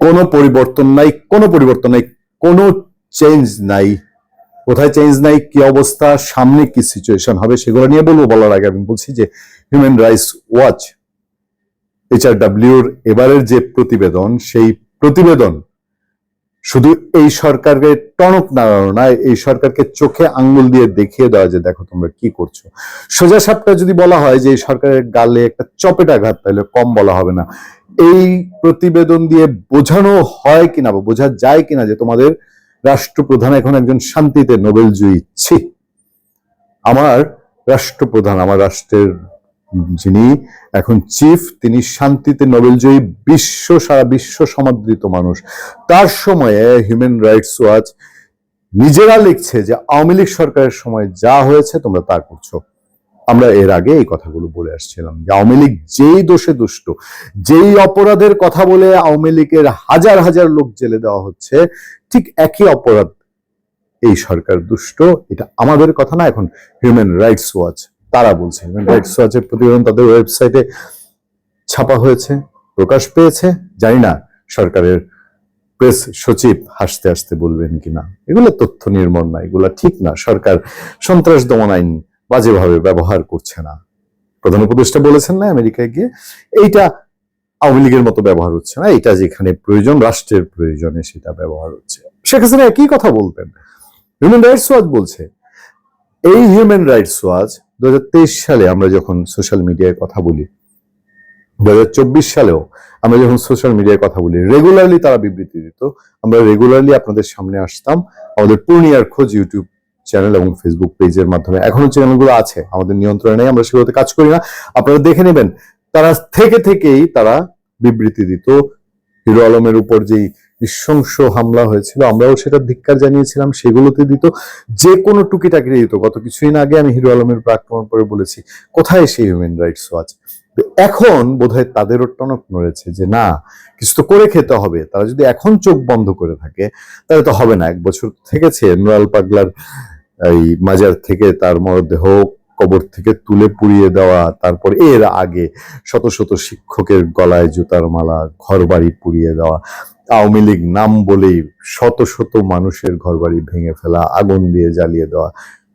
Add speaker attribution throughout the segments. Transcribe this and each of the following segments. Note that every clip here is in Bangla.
Speaker 1: কোনো পরিবর্তন নাই, কোনো পরিবর্তন নাই, কোনো চেঞ্জ নাই। কোথায় চেঞ্জ নাই, কি অবস্থা, সামনে কি সিচুয়েশন হবে, সেগুলো নিয়ে বলব বলার আগে আমি বলছি যে হিউম্যান রাইটস ওয়াচ এইচআরডাব্লিউর এবারের যে প্রতিবেদন, সেই প্রতিবেদন শুধু এই সরকারকে টনক নাড়ানো না, এই সরকারকে চোখে আঙ্গুল দিয়ে দেখিয়ে দেওয়া যে দেখো তোমরা কি করছ। সোজা সাপটা যদি বলা হয় যে এই সরকারের গালে একটা চপেটা আঘাত, তাহলে কম বলা হবে না। এই প্রতিবেদন দিয়ে বোঝানো হয় কিনা বা বোঝা যায় কিনা যে তোমাদের রাষ্ট্রপ্রধান এখন একজন শান্তিতে নোবেল জয়ী ছি। আমার রাষ্ট্রপ্রধান, আমার রাষ্ট্রের যিনি এখন চিফ, তিনি শান্তিতে নোবেল জয়ী বিশ্ব সারা বিশ্ব সমাদৃত মানুষ। তার সময়ে হিউম্যান রাইটস ওয়াচ নিজেরা লিখছে যে আওয়ামী লীগ সরকারের সময় যা হয়েছে তোমরা তা করছ। আমরা এর আগে এই কথাগুলো বলে আসছিলাম যে আওয়ামী লীগ যেই দোষে দুষ্ট, যেই অপরাধের কথা বলে আওয়ামী লীগের হাজার হাজার লোক জেলে দেওয়া হচ্ছে, ঠিক একই অপরাধ এই সরকার দুষ্ট। এটা আমাদের কথা না, এখন হিউম্যান রাইটস ওয়াচ তারা বলছে। রাইটস ওয়াচের প্রতিবেদন তাদের ওয়েবসাইটে ছাপা হয়েছে, প্রকাশ পেয়েছে। জানি না সরকারের প্রেস সচিব হাসতে হাসতে বলবেন কিনা। এগুলো তথ্য নির্মল না, এগুলো ঠিক না। সরকার সন্ত্রাস দমন আইন বাজেভাবে ব্যবহার করছে না। প্রধান উপদেষ্টা বলেছেন না আমেরিকায় গিয়ে, এইটা আওয়ামী লীগের মতো ব্যবহার হচ্ছে না এটা যেখানে প্রয়োজন, রাষ্ট্রের প্রয়োজনে সেটা ব্যবহার হচ্ছে। শেখ হাসিনা একই কথা বলতেন। হিউম্যান রাইটস ওয়াচ বলছে, এই হিউম্যান রাইটস ওয়াচ দু হাজার তেইশ সালে আমরা যখন সোশ্যাল মিডিয়ায় কথা বলি দু হাজার চব্বিশ সালেও আমরা যখন সোশ্যাল মিডিয়ায় কথা বলি রেগুলারলি তারা বিবৃতি দিত। আমরা রেগুলারলি আপনাদের সামনে আসতাম। আমাদের পূর্ণিয়ার খোঁজ ইউটিউব চ্যানেল এবং ফেসবুক পেজের মাধ্যমে। এখনও চ্যানেলগুলো আছে, আমাদের নিয়ন্ত্রণে নেই, আমরা সেগুলোতে কাজ করি না। আপনারা দেখে নেবেন, তারা থেকে থেকেই তারা বিবৃতি দিত। হিরো আলমের উপর যেই নৃশংস হামলা হয়েছিল। আমরাও সেটা ধিক্কার জানিয়েছিলাম, সেগুলোতে দিত। যে কোনো টুকিটাকি দিত। গত কিছুদিন আগে আমি হিরো আলমের উপর আক্রমণ করে বলেছি, কোথায় সেই হিউম্যান রাইটস ওয়াচ এখন বোধহয় তাদেরও টনক নড়েছে যে, না, কিছু তো করে খেতে হবে। তারা যদি এখন চোখ বন্ধ করে থাকে, তাহলে তো হবে না। এক বছর থেকেছে নুরাল পাগলার এই মাজার থেকে তার মরদেহ কবর থেকে তুলে পুড়িয়ে দেওয়া, তারপর এর আগে শত শত শিক্ষকের গলায় জুতার মালা ঘর বাড়ি পুড়িয়ে দেওয়া, আওয়ামী লীগ নাম বলেই শত শত মানুষের ঘর বাড়ি ভেঙে ফেলা, আগুন দিয়ে জ্বালিয়ে দেওয়া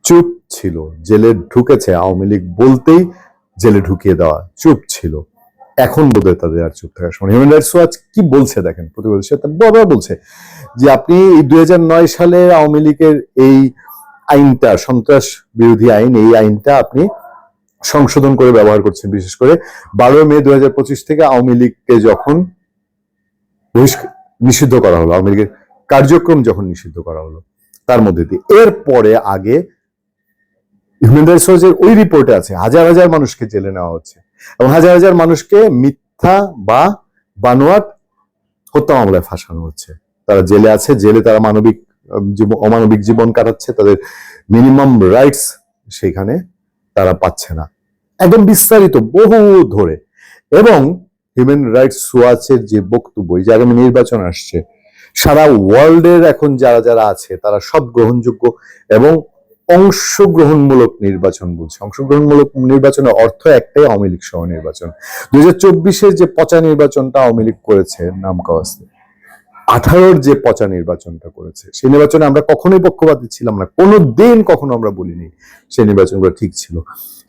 Speaker 1: চুপ ছিল। জেলে ঢুকেছে আওয়ামী লীগ বলতেই জেলে ঢুকিয়ে দেওয়া চুপ ছিল। এখন বোধহয় তাদের আর চুপ থাকার সময় হিউম্যান রাইটস ওয়াচ কি বলছে দেখেন প্রতিবাদের সাথে বারবার বলছে যে আপনি দু হাজার নয় সালে আওয়ামী লীগের এই আইনটা, সন্ত্রাস বিরোধী আইন, এই আইনটা আপনি সংশোধন করে ব্যবহার করছেন, বিশেষ করে বারো মে দু হাজার পঁচিশ থেকে আওয়ামী লীগকে যখন নিষিদ্ধ করা হলো, আওয়ামী লীগের কার্যক্রম যখন নিষিদ্ধ করা হলো, তার মধ্যে দিয়ে। এরপরে আগে হিউম্যান রাইটস ওয়াচের ওই রিপোর্টে আছে, হাজার হাজার মানুষকে জেলে নেওয়া হচ্ছে এবং হাজার হাজার মানুষকে মিথ্যা বা বানোয়াট হত্যা মামলায় ফাঁসানো হচ্ছে। তারা জেলে আছে, জেলে তারা মানবিক অমানবিক জীবন কাটাচ্ছে, তাদের মিনিমাম রাইটস সেখানে তারা পাচ্ছে না। একদম বিস্তারিত, বহু ধরে। এবং হিউম্যান রাইটস ওয়াচের যে বক্তব্য যে আগামী নির্বাচন আসছে, সারা ওয়ার্ল্ডের এখন যারা যারা আছে, তারা সব গ্রহণযোগ্য এবং অংশগ্রহণমূলক নির্বাচন বলছে অংশগ্রহণমূলক নির্বাচনের অর্থ একটাই, আওয়ামী লীগ সহ নির্বাচন। দুই হাজার চব্বিশের যে পচা নির্বাচনটা আওয়ামী লীগ করেছে নাম কাওয়াস্তে আঠারোর যে পচা নির্বাচনটা করেছে, সেই নির্বাচনে আমরা কখনোই পক্ষপাতী ছিলাম না। কোনো দিন কখনো আমরা বলিনি সেই নির্বাচনগুলো ঠিক ছিল।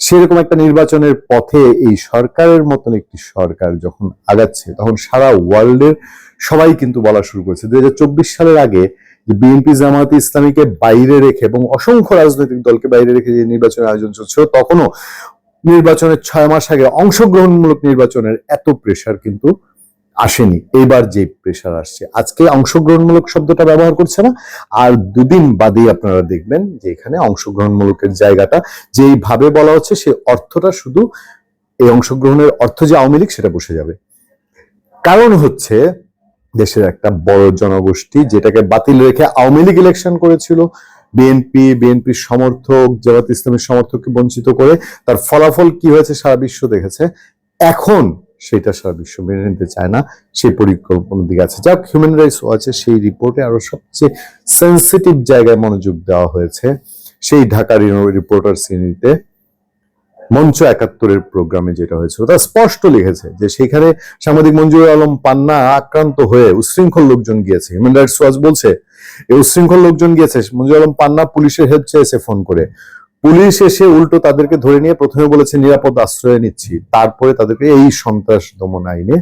Speaker 1: সেরকম একটা নির্বাচনের পথে এই সরকারের মতন একটি সরকার যখন আগাচ্ছে, তখন সারা ওয়ার্ল্ডের সবাই কিন্তু বলা শুরু করেছে। দুই হাজার চব্বিশ সালের আগে যে বিএনপি জামাত ইসলামীকে বাইরে রেখে এবং অসংখ্য রাজনৈতিক দলকে বাইরে রেখে যে নির্বাচনের আয়োজন চলছিল, তখনও নির্বাচনের ছয় মাস আগে অংশগ্রহণমূলক নির্বাচনের এত প্রেশার কিন্তু আসেনি। এইবার যে প্রেশার আসছে। আজকে অংশগ্রহণমূলক শব্দটা ব্যবহার করছে না। আর দুদিন বাদেই আপনারা দেখবেন যে এখানে অংশগ্রহণমূলকের জায়গাটা যেইভাবে বলা হচ্ছে, সে অর্থটা শুধু এই অংশগ্রহণের অর্থ যে আওয়ামী লীগ, সেটা বসে যাবে। কারণ হচ্ছে, দেশের একটা বড় জনগোষ্ঠী যেটাকে বাতিল রেখে আওয়ামী লীগ ইলেকশন করেছিল বিএনপি বিএনপির সমর্থক, জামাত ইসলামের সমর্থককে বঞ্চিত করে, তার ফলাফল কি হয়েছে সারা বিশ্ব দেখেছে। এখন সেটা সারা বিশ্ব মেনে নিতে চায় না, সেই পরিকল্পনার দিকে আছে। যাক হিউম্যান রাইটস ওয়াচের সেই রিপোর্টে আরও সবচেয়ে সেন্সিটিভ জায়গায় মনোযোগ দেওয়া হয়েছে। সেই ঢাকার রিপোর্টার শ্রেণীতে মঞ্চ একাত্তরের প্রোগ্রামে যেটা হয়েছিল, তারা স্পষ্ট লিখেছে যে সেখানে সাংবাদিক মঞ্জুর আলম পান্না আক্রান্ত হয়ে উশৃঙ্খল লোকজন গিয়েছে। হিউম্যান রাইটস ওয়াচ বলছে, এই উশৃঙ্খল লোকজন গিয়েছে মঞ্জুর আলম পান্না পুলিশের হেল্প চেয়েছে ফোন করে। পুলিশ এসে উল্টো তাদেরকে ধরে নিয়ে প্রথমে বলেছে, নিরাপদ আশ্রয় নিচ্ছি। তারপরে তাদেরকে এই সন্ত্রাস দমন আইনে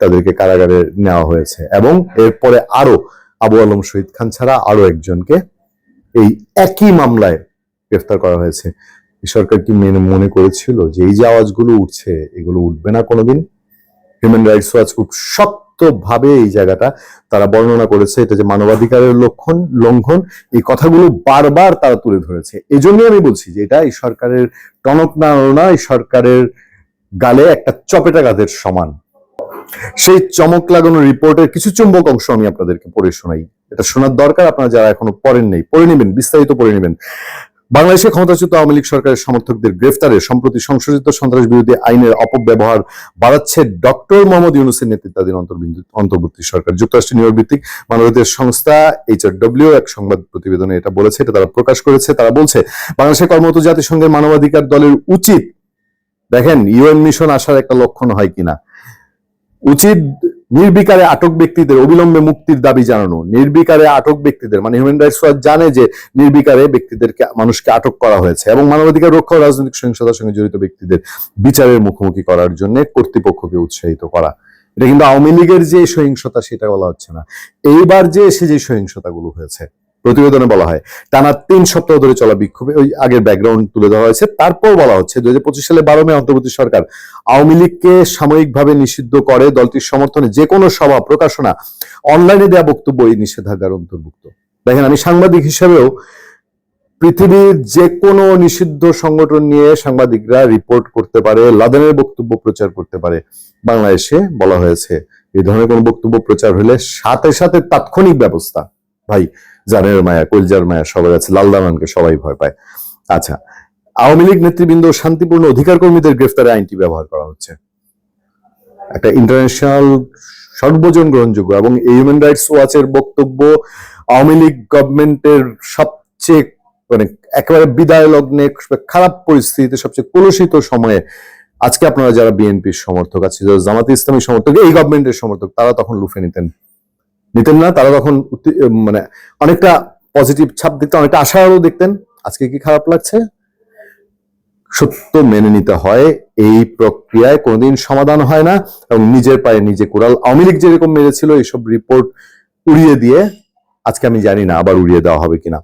Speaker 1: তাদেরকে কারাগারে নেওয়া হয়েছে। এবং এরপরে আরও আবু আলম শহীদ খান ছাড়া আরও একজনকে এই একই মামলায় গ্রেফতার করা হয়েছে। সরকার কি মেনে, মনে করেছিল যে এই যে আওয়াজগুলো উঠছে, এগুলো উঠবে না কোনোদিন? হিউম্যান রাইটস ওয়াচ খুব শক্তভাবে এই জায়গাটা তারা বর্ণনা করেছে। এটা যে মানবাধিকারের লক্ষণ, লঙ্ঘন, এই কথাগুলো বারবার তারা তুলে ধরেছে। এই জন্যই আমি বলছি যে এটা এই সরকারের টনক নাড়না এই সরকারের গালে একটা চপেটাঘাতের সমান। সেই চমক লাগানো রিপোর্টের কিছু চুম্বক অংশ আমি আপনাদেরকে পড়ে শোনাই। এটা শোনার দরকার আপনারা যারা এখনও পড়েন নেই, পড়ে নেবেন, বিস্তারিত পড়ে নেবেন। বাংলাদেশে ক্ষমতাচ্যুত আওয়ামী লীগ সরকারের সমর্থকদের গ্রেফতারে সম্প্রতি সংশোধিত সন্ত্রাস বিরোধী আইনের অপব্যবহার বাড়াচ্ছে ডক্টর মোহাম্মদ ইউনুসের নেতৃত্বাধীন অন্তর্বর্তী সরকার। যুক্তরাষ্ট্রের নিউ ভিত্তিক মানবাধিকার সংস্থা এইচআরডব্লিউ এক সংবাদ প্রতিবেদনে এটা বলেছে, এটা তারা প্রকাশ করেছে। তারা বলছে, বাংলাদেশের কর্মরত জাতিসংঘের মানবাধিকার দলের উচিত, দেখেন, ইউএন মিশন আসার একটা লক্ষণ হয় কিনা? উচিত নির্বিকারে আটক ব্যক্তিদের অবিলম্বে মুক্তির দাবি জানানো। নির্বিকারে আটক ব্যক্তিদের মানে হিউম্যান রাইটস ওয়াচ জানে যে নির্বিকারে ব্যক্তিদেরকে, মানুষকে আটক করা হয়েছে এবং মানবাধিকার রক্ষা ও রাজনৈতিক সহিংসতার সঙ্গে জড়িত ব্যক্তিদের বিচারের মুখোমুখি করার জন্য কর্তৃপক্ষকে উৎসাহিত করা। এটা কিন্তু আওয়ামী লীগের যে সহিংসতা, সেটা বলা হচ্ছে না। এইবার যে এসে যে সহিংসতাগুলো হয়েছে প্রতিবেদনে বলা হয়। টানা তিন সপ্তাহ ধরে চলা বিক্ষোভে ওই আগের ব্যাকগ্রাউন্ড তুলে ধরা হয়েছে। তারপর বলা হচ্ছে দুই সালে বারো মে অন্তর্বর্তী সরকার আওয়ামী লীগকে সাময়িকভাবে নিষিদ্ধ করে দলটির সমর্থনে যে কোনো সভা, প্রকাশনা অনলাইনে দেওয়া বক্তব্য এই নিষেধাজ্ঞার অন্তর্ভুক্ত। দেখেন, আমি সাংবাদিক হিসেবেও পৃথিবীর যে কোনো নিষিদ্ধ সংগঠন নিয়ে সাংবাদিকরা রিপোর্ট করতে পারে, লাদেনের বক্তব্য প্রচার করতে পারে। বাংলাদেশে বলা হয়েছে, এই ধরনের কোনো বক্তব্য প্রচার হলে সাথে সাথে তাৎক্ষণিক ব্যবস্থা। ভাই জানের মায়া, কলজার মায়া সবার আছে, লাল দামানকে সবাই ভয় পায়। আচ্ছা আওয়ামী লীগ নেতৃবৃন্দ শান্তিপূর্ণ অধিকার কর্মীদের গ্রেফতারে আইনটি ব্যবহার করা হচ্ছে। একটা ইন্টারন্যাশনাল সর্বজন গ্রহণযোগ্য এবং হিউম্যান রাইটস ওয়াচের বক্তব্য, আওয়ামী লীগ গভর্নমেন্টের সবচেয়ে মানে একেবারে বিদায় লগ্নে খারাপ পরিস্থিতিতে সবচেয়ে কলুষিত সময়ে আজকে আপনারা যারা বিএনপির সমর্থক আছে যারা জামাতে ইসলামী সমর্থক, এই গভর্নমেন্টের সমর্থক, তারা তখন লুফে নিতেন। নিতেন না, তারা তখন মানে অনেকটা পজিটিভ ছাপ দেখতেন, অনেকটা আশারও দেখতেন। আজকে কি খারাপ লাগছে? সত্য মেনে নিতে হয়, এই প্রক্রিয়ায় কোনোদিন সমাধান হয় না এবং নিজের পায়ে নিজে কোরাল আওয়ামী লীগ যেরকম মেরেছিল, এইসব রিপোর্ট উড়িয়ে দিয়ে আজকে আমি জানি না আবার উড়িয়ে দেওয়া হবে কিনা।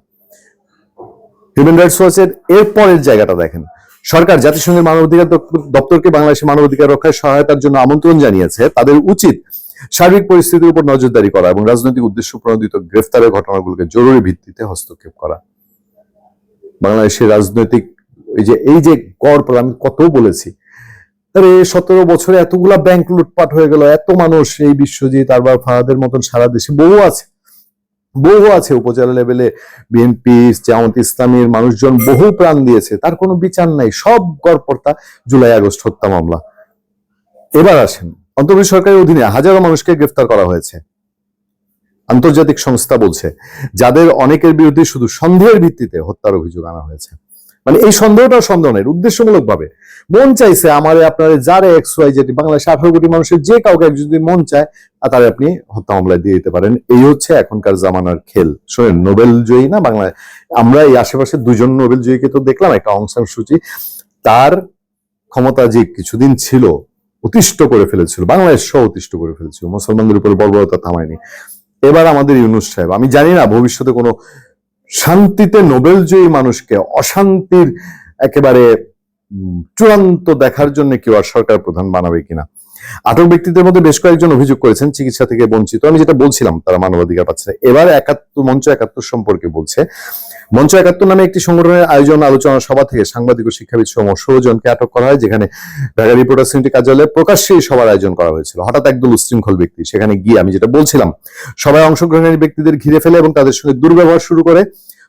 Speaker 1: হিউম্যান রাইটস ওয়াচের এর পরের জায়গাটা দেখেন। সরকার জাতিসংঘের মানবাধিকার দপ্তর- দপ্তরকে বাংলাদেশের মানবাধিকার রক্ষায় সহায়তার জন্য আমন্ত্রণ জানিয়েছে। তাদের উচিত সার্বিক পরিস্থিতির উপর নজরদারি করা এবং রাজনৈতিক উদ্দেশ্য প্রণোদিত গ্রেফতারের ঘটনাগুলোকে জরুরি ভিত্তিতে হস্তক্ষেপ করা। বাংলাদেশের রাজনৈতিক এই যে এই যে পড়া আমি কত বলেছি। আরে, সতেরো বছরে এতগুলা ব্যাংক লুটপাট হয়ে গেল, এত মানুষ এই বিশ্বজিৎ, আরবার ফাহাদের মতন সারা দেশে, বহু আছে। বহু আছে উপজেলা লেভেলে, বিএনপি, জামাত ইসলামীর মানুষজন বহু প্রাণ দিয়েছে, তার কোনো বিচার নাই। সব গড়পড়তা জুলাই আগস্ট হত্যা মামলা। এবার আসেন। অন্তর্বর্তী সরকারের অধীনে হাজারো মানুষকে গ্রেফতার করা হয়েছে। আন্তর্জাতিক সংস্থা বলছে, যাদের অনেকের বিরুদ্ধে শুধু সন্দেহের ভিত্তিতে হত্যার অভিযোগ আনা হয়েছে। মানে এই সন্দেহটা সন্দেহ নেই উদ্দেশ্যমূলক ভাবে মন চাইছে আমার, আপনার, যারে এক্স ওয়াই যেটি বাংলাদেশে আঠারো কোটি মানুষের যে কাউকে যদি মন চায় তারে আপনি হত্যা মামলায় দিয়ে দিতে পারেন। এই হচ্ছে এখনকার জামানার খেল। শোনেন, নোবেল জয়ী না বাংলায় আমরা এই আশেপাশে দুজন নোবেল জয়ীকে তো দেখলাম, একটা অং সূচি তার ক্ষমতা যে কিছুদিন ছিল অতিষ্ঠ করে ফেলেছিল, বাংলাদেশ সহ অতিষ্ঠ করে ফেলেছিল, মুসলমানদের উপরে বর্বরতা থামায়নি। এবার আমাদের ইউনুস সাহেব, আমি জানি না ভবিষ্যতে কোনো শান্তিতে নোবেল জয়ী মানুষকে অশান্তির একেবারে চূড়ান্ত দেখার জন্য কেউ আর সরকার প্রধান বানাবে কিনা। আটক ব্যক্তিদের মধ্যে বেশ কয়েকজন অভিযোগ করেছেন চিকিৎসা থেকে বঞ্চিত। আমি যেটা বলছিলাম, তারা মানবাধিকার পাচ্ছে। এবার একাত্তর, মঞ্চ একাত্তর সম্পর্কে বলছে। মঞ্চ একাত্তর নামে একটি সংগঠনের আয়োজন আলোচনা সভা থেকে সাংবাদিক ও শিক্ষাবিদ সহ ষোলো জনকে আটক করা হয়, যেখানে ঢাকা রিপোর্টার সিটি কার্যালয়ে প্রকাশ্যে এই সভার আয়োজন করা হয়েছিল। হঠাৎ একদল উশৃঙ্খল ব্যক্তি, সেখানে গিয়ে আমি যেটা বলছিলাম সবাই অংশগ্রহণের ব্যক্তিদের ঘিরে ফেলে এবং তাদের সঙ্গে দুর্ব্যবহার শুরু করে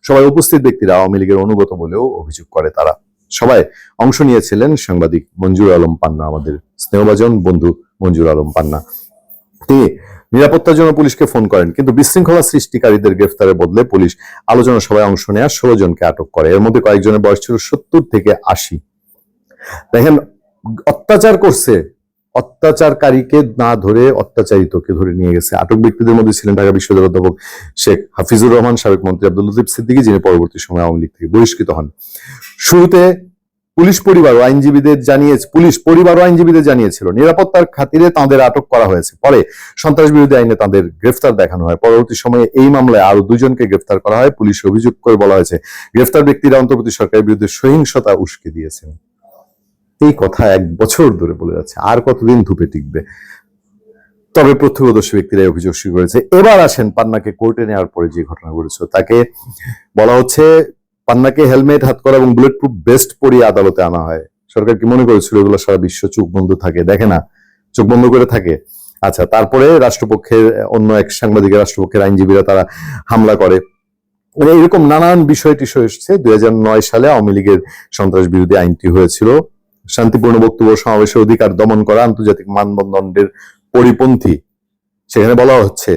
Speaker 1: সবাই উপস্থিত ব্যক্তিরা আওয়ামী লীগের অনুগত বলেও অভিযোগ করে তারা। সবাই অংশ নিয়েছিলেন সাংবাদিক মঞ্জুর আলম পান্না, আমাদের স্নেহভাজন বন্ধু মঞ্জুর আলম পান্না। তিনি নিরাপত্তার জন্য পুলিশকে ফোন করেন, কিন্তু বিশৃঙ্খলা সৃষ্টিকারীদের গ্রেফতারের বদলে পুলিশ আলোচনা সভায় অংশ নেওয়া ষোলো জনকে আটক করে। এর মধ্যে কয়েকজনের বয়স ছিল সত্তর থেকে আশি। দেখেন, অত্যাচার করছে অত্যাচারকারীকে না ধরে অত্যাচারিতকে ধরে নিয়ে গেছে। আটক ব্যক্তিদের মধ্যে ছিলেন ঢাকা বিশ্ববিদ্যালয়ের অধ্যাপক শেখ হাফিজুর রহমান, সাবেক মন্ত্রী আব্দুল লতিফ সিদ্দিকী, যিনি পরবর্তী সময় আওয়ামী লীগ থেকে বহিষ্কৃত হন। শুরুতে পুলিশ পরিবার ও আইনজীবীদের জানিয়ে পুলিশ পরিবার ও আইনজীবীদের জানিয়েছিল, নিরাপত্তার খাতিরে তাদের আটক করা হয়েছে। পরে সন্ত্রাস বিরোধী আইনে তাদের গ্রেফতার দেখানো হয়। পরবর্তী সময়ে এই মামলায় আরও দুজনকে গ্রেফতার করা হয়। পুলিশ অভিযোগ করে বলা হয়েছে, গ্রেফতার ব্যক্তিরা অন্তর্বর্তী সরকারের বিরুদ্ধে সহিংসতা উস্কে দিয়েছেন। এই কথা এক বছর ধরে বলে যাচ্ছে। আর কতদিন ধূপে টিকবে? তবে প্রত্যক্ষদর্শী ব্যক্তিরা অভিযোগ শুরু করেছে। এবার আসেন পান্নাকে কোর্টে নেওয়ার পরে যে ঘটনা ঘটেছে, তাকে বলা হচ্ছে পান্নাকে হেলমেট হাত করা এবং বুলেট প্রুফ বেস্ট পরিয়ে আদালতে আনা হয়। সরকার কি মনে করেছিল এগুলো সারা বিশ্ব চোখ বন্ধ থাকে? দেখে না? চোখ বন্ধ করে থাকে? আচ্ছা তারপরে রাষ্ট্রপক্ষের অন্য এক সাংবাদিকের রাষ্ট্রপক্ষের আইনজীবীরা তারা হামলা করে। এরকম নানান বিষয় টিষয় এসেছে। দুই সালে আওয়ামী লীগের সন্ত্রাস বিরোধী আইনটি হয়েছিল। শান্তিপূর্ণ বক্তব্য সমাবেশের অধিকার দমন করা আন্তর্জাতিক মানদণ্ডের পরিপন্থী। সেখানে বলা হচ্ছে,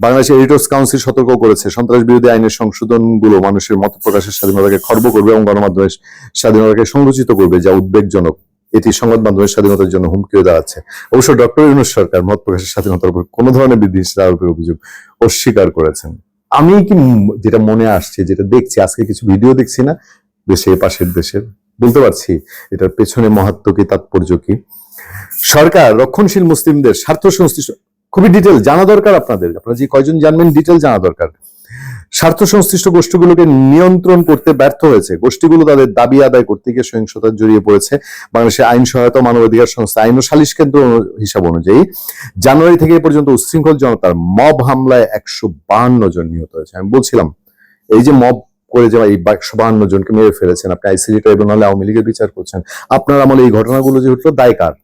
Speaker 1: বাংলাদেশ এডিটর্স কাউন্সিল সতর্ক করেছে সন্ত্রাস বিরোধী আইনের সংশোধনগুলো মানুষের মত প্রকাশের স্বাধীনতাকে খর্ব করবে এবং গণমাধ্যমের স্বাধীনতাকে সংকুচিত করবে, যা উদ্বেগজনক। এটি সংবাদ মাধ্যমের স্বাধীনতার জন্য হুমকি দাঁড়াচ্ছে। অবশ্য ডক্টর ইউনুস সরকার মত প্রকাশের স্বাধীনতার উপর কোনো ধরনের বিধিনিষেধ আরোপের অভিযোগ অস্বীকার করেছেন। আমি কি যেটা মনে আসছে, যেটা দেখছি, আজকে কিছু ভিডিও দেখছি না, দেশে পাশের দেশের বলতে পারছি, এটার পেছনে মহাত্ম কি, তাৎপর্য কি? সরকার রক্ষণশীল মুসলিমদের স্বার্থ সংশ্লিষ্ট, খুবই ডিটেল জানা দরকার আপনাদের। আপনারা যে কয়জন জানবেন ডিটেল জানা দরকার। স্বার্থ সংশ্লিষ্ট গোষ্ঠীগুলোকে নিয়ন্ত্রণ করতে ব্যর্থ হয়েছে। গোষ্ঠীগুলো তাদের দাবি আদায় করতে গিয়ে সহিংসতার জড়িয়ে পড়েছে। বাংলাদেশের আইন সহায়তা মানবাধিকার সংস্থা আইন ও সালিশ কেন্দ্র হিসাব অনুযায়ী জানুয়ারি থেকে পর্যন্ত উচ্ছৃঙ্খল জনতার মব হামলায় একশো জন নিহত হয়েছে। আমি বলছিলাম, এই যে মব করে যে এই বাহান্ন জনকে মেরে ফেলেছেন। আপনি আইসিডি ট্রাইব্যুনালে আওয়ামী লীগের বিচার করছেন। আপনার আমলে এই ঘটনাগুলো যে হলো দায় কার?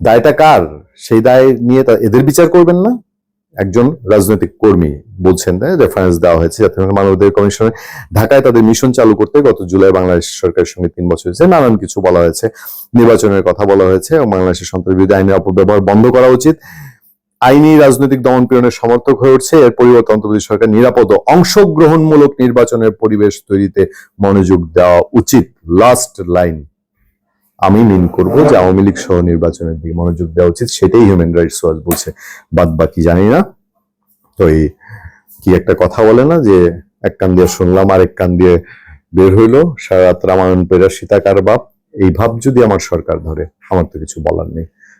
Speaker 1: দায়টা কার? সেই দায় নিয়ে এদের বিচার করবেন না? একজন রাজনৈতিক কর্মী বলছেন রেফারেন্স দেওয়া হয়েছে। জাতিসংঘের মানবাধিকার কমিশনের ঢাকায় তাদের মিশন চালু করতে গত জুলাই বাংলাদেশ সরকারের সঙ্গে তিন বছর হয়েছে। নানান কিছু বলা হয়েছে। নির্বাচনের কথা বলা হয়েছে। এবং বাংলাদেশের সন্ত্রাস আইনের অপব্যবহার বন্ধ করা উচিত। আইনি রাজনৈতিক দমন পীড়নের সমর্থক হয়ে উঠছে। এর পরিবর্তে অন্তর্বর্তী সরকার নিরাপদ অংশগ্রহণমূলক নির্বাচনের পরিবেশ তৈরিতে মনোযোগ দেওয়া উচিত। লাস্ট লাইন আমি মিন করব যে আওয়ামী লীগ সহ নির্বাচনের দিকে মনোযোগ দেওয়া উচিত, সেটাই হিউম্যান রাইটস ওয়াচ বলছে। বাদ বাকি জানি না। তো এই কি একটা কথা বলে না যে এক কান দিয়ে শুনলাম আর এক কান দিয়ে বের হইল। সারা রাত রামায়ণ পেরা সীতাকার বাপ। এই ভাব যদি আমার সরকার ধরে, আমার তো কিছু বলার নেই।